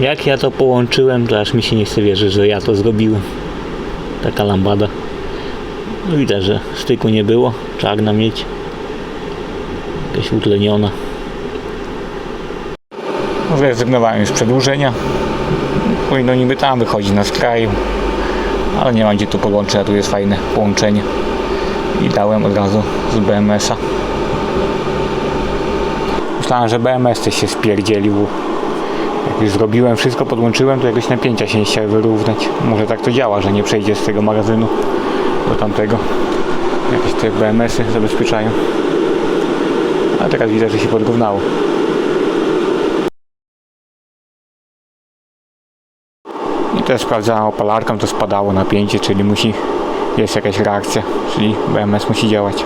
Jak ja to połączyłem, to aż mi się nie chce wierzyć, że ja to zrobiłem. Taka lambada. No widać, że styku nie było. Czarna mieć. Jakaś utleniona. Zrezygnowałem z przedłużenia. Powinno niby tam wychodzi na skraju. Ale nie ma gdzie tu podłączyć, a tu jest fajne połączenie. I dałem od razu z BMS-a. Myślałem, że BMS też się spierdzielił. Już zrobiłem wszystko, podłączyłem, to jakoś napięcia się nie chciały wyrównać. Może tak to działa, że nie przejdzie z tego magazynu do tamtego. Jakieś te BMS-y zabezpieczają. A teraz widzę, że się podrównało. I też sprawdzałem opalarką, to spadało napięcie, czyli musi, jest jakaś reakcja, czyli BMS musi działać.